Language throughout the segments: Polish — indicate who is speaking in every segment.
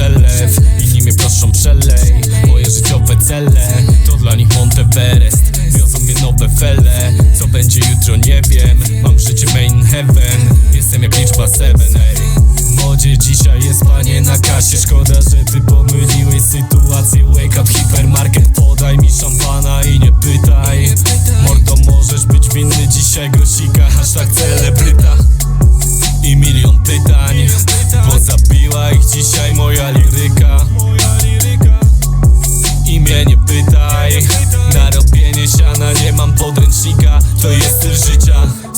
Speaker 1: przelew. Inni mnie proszą przelej Moje życiowe cele. To dla nich Monteverest Wiozą mnie nowe fele. Co będzie jutro nie wiem. Mam życie main heaven. Jestem jak liczba seven W modzie dzisiaj jest panie na kasie. Szkoda, że ty pomyliłeś sytuację. Wake up hipermarket. Podaj mi szampana i nie pytaj. Mordo możesz być winny dzisiaj. Grosika Hashtag celebryta podręcznika To jest styl życia.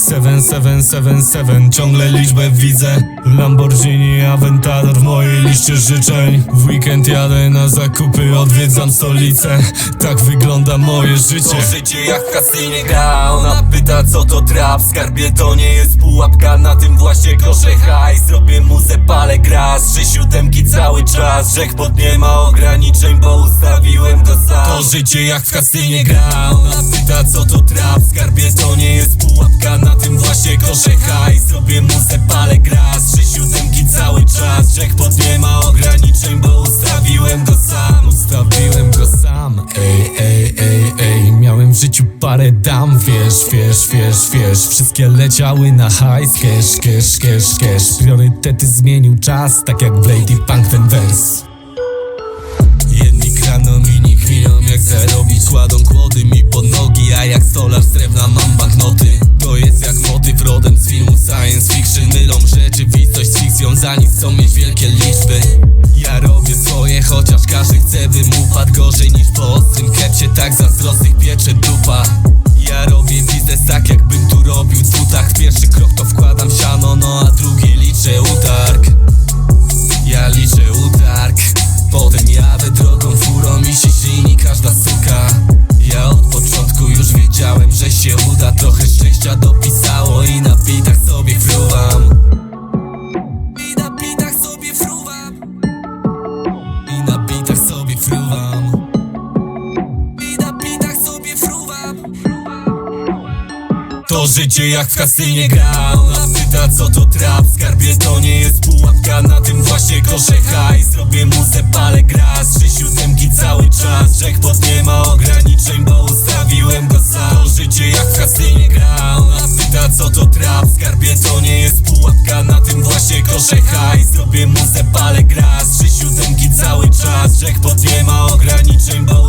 Speaker 1: 7777 Ciągle liczbę widzę. Lamborghini Aventador w mojej liście życzeń. W weekend jadę na zakupy Odwiedzam stolicę. Tak wygląda moje życie.
Speaker 2: To życie jak w kasynie gra Ona pyta co to trap. Skarbie to nie jest pułapka Na tym właśnie kosze hajs. Robię muzę, palę gras Trzy siódemki cały czas. Jackpot nie ma ograniczeń Bo ustawiłem go sam. To życie jak w kasynie gra Ona pyta co to trap? Skarbie to nie jest pułapka Na tym właśnie kosze hajs. Robię muzę, palę gras Trzy siódemki cały czas. Jackpot nie ma ograniczeń Bo ustawiłem go sam.
Speaker 1: Ustawiłem go sam. Ej, ej, ej, ej Miałem w życiu parę dam. Wiesz, wiesz, wiesz, wiesz Wszystkie leciały na hajs. Cash, cash, cash, cash. Priorytety zmienił czas Tak jak w Lady Punk ten wers. Jedni kraną, inni chwilą Jak zarobić kładą jak stolarz drewna mam banknoty To jest jak motyw rodem z filmu science fiction. Mylą rzeczywistość z fikcją Za nic chcą mieć wielkie liczby. Ja robię swoje, chociaż każdy chce to życie jak w kasynie gra. Ona pyta co to trap? Skarbie to nie jest pułapka. Na tym właśnie kosze hajs. Robię muzę, palę gras. Trzy siódemki cały czas. Jackpot nie ma ograniczeń Bo ustawiłem go sam. To życie jak w kasynie gra. Ona pyta co to trap? Skarbie to nie jest pułapka. Na tym właśnie kosze hajs. Robię muzę, palę gras. Trzy siódemki cały czas. Jackpot nie ma ograniczeń Bo